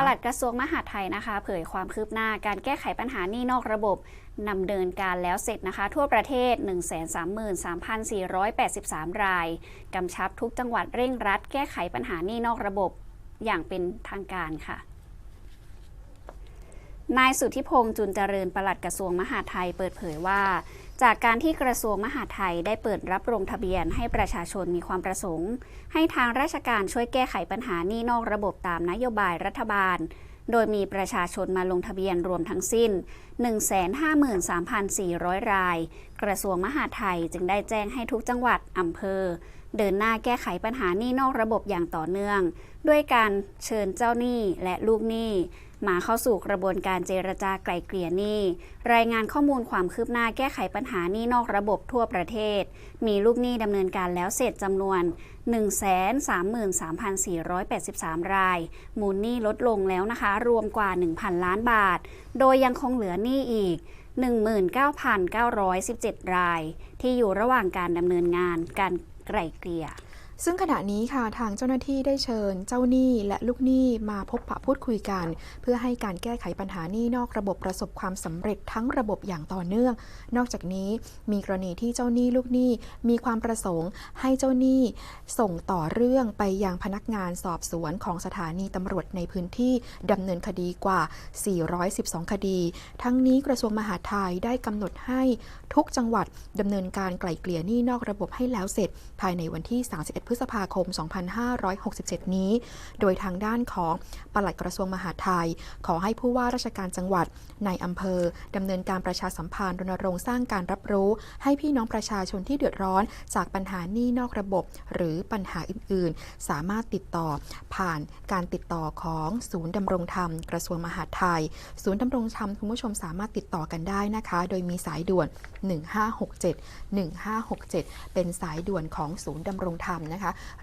ปลัดกระทรวงมหาดไทยนะคะ เผยความคืบหน้าการแก้ไขปัญหาหนี้นอกระบบนำเดินการแล้วเสร็จนะคะ ทั่วประเทศ 133,483 ราย กำชับทุกจังหวัดเร่งรัด แก้ไขปัญหาหนี้นอกระบบอย่างเป็นทางการค่ะนายสุทธิพงษ์จุนเจริญปลัดกระทรวงมหาดไทยเปิดเผยว่า จากการที่กระทรวงมหาดไทยได้เปิดรับลงทะเบียนให้ประชาชนมีความประสงค์ ให้ทางราชการช่วยแก้ไขปัญหานี้นอกระบบตามนโยบายรัฐบาล โดยมีประชาชนมาลงทะเบียนรวมทั้งสิ้น 153,400 ราย กระทรวงมหาดไทยจึงได้แจ้งให้ทุกจังหวัดอำเภอ เดินหน้าแก้ไขปัญหาหนี้นอกระบบอย่างต่อเนื่อง ด้วยการเชิญเจ้าหนี้และลูกหนี้มาเข้าสู่กระบวนการเจรจาไกล่เกลี่ยหนี้ รายงานข้อมูลความคืบหน้าแก้ไขปัญหาหนี้นอกระบบทั่วประเทศ มีลูกหนี้ดำเนินการแล้วเสร็จจำนวน 133,483 ราย มูลหนี้ลดลงแล้วนะคะ รวมกว่า 1,000 ล้านบาท โดยยังคงเหลือหนี้อีก 19,917 ราย ที่อยู่ระหว่างการดำเนินงานการ ไกลเกลี่ย ซึ่งขณะนี้ค่ะทางเจ้าหน้าที่ได้เชิญเจ้าหนี้และลูกหนี้มาพบปะพูดคุยกัน เพื่อให้การแก้ไขปัญหาหนี้นอกระบบประสบความสำเร็จทั้งระบบอย่างต่อเนื่อง นอกจากนี้มีกรณีที่เจ้าหนี้ลูกหนี้มีความประสงค์ให้เจ้าหนี้ส่งต่อเรื่องไปยังพนักงานสอบสวนของสถานีตำรวจในพื้นที่ดำเนินคดีกว่า 412 คดี ทั้งนี้กระทรวงมหาดไทยได้กำหนดให้ทุกจังหวัดดำเนินการไกล่เกลี่ยหนี้นอกระบบให้แล้วเสร็จ ภายในวันที่ 31พฤษภาคม 2567 นี้ โดยทางด้านของปลัดกระทรวงมหาดไทย ขอให้ผู้ว่าราชการจังหวัดในอำเภอดำเนินการประชาสัมพันธ์รณรงค์สร้างการรับรู้ ให้พี่น้องประชาชนที่เดือดร้อน จากปัญหาหนี้นอกระบบ หรือปัญหาอื่น ๆ สามารถติดต่อผ่านการติดต่อของศูนย์ดำรงธรรม กระทรวงมหาดไทย ศูนย์ดำรงธรรมคุณผู้ชมสามารถติดต่อกันได้นะคะ โดยมีสายด่วน 1567 1567 เป็นสายด่วนของศูนย์ดำรงธรรมนะนะคะ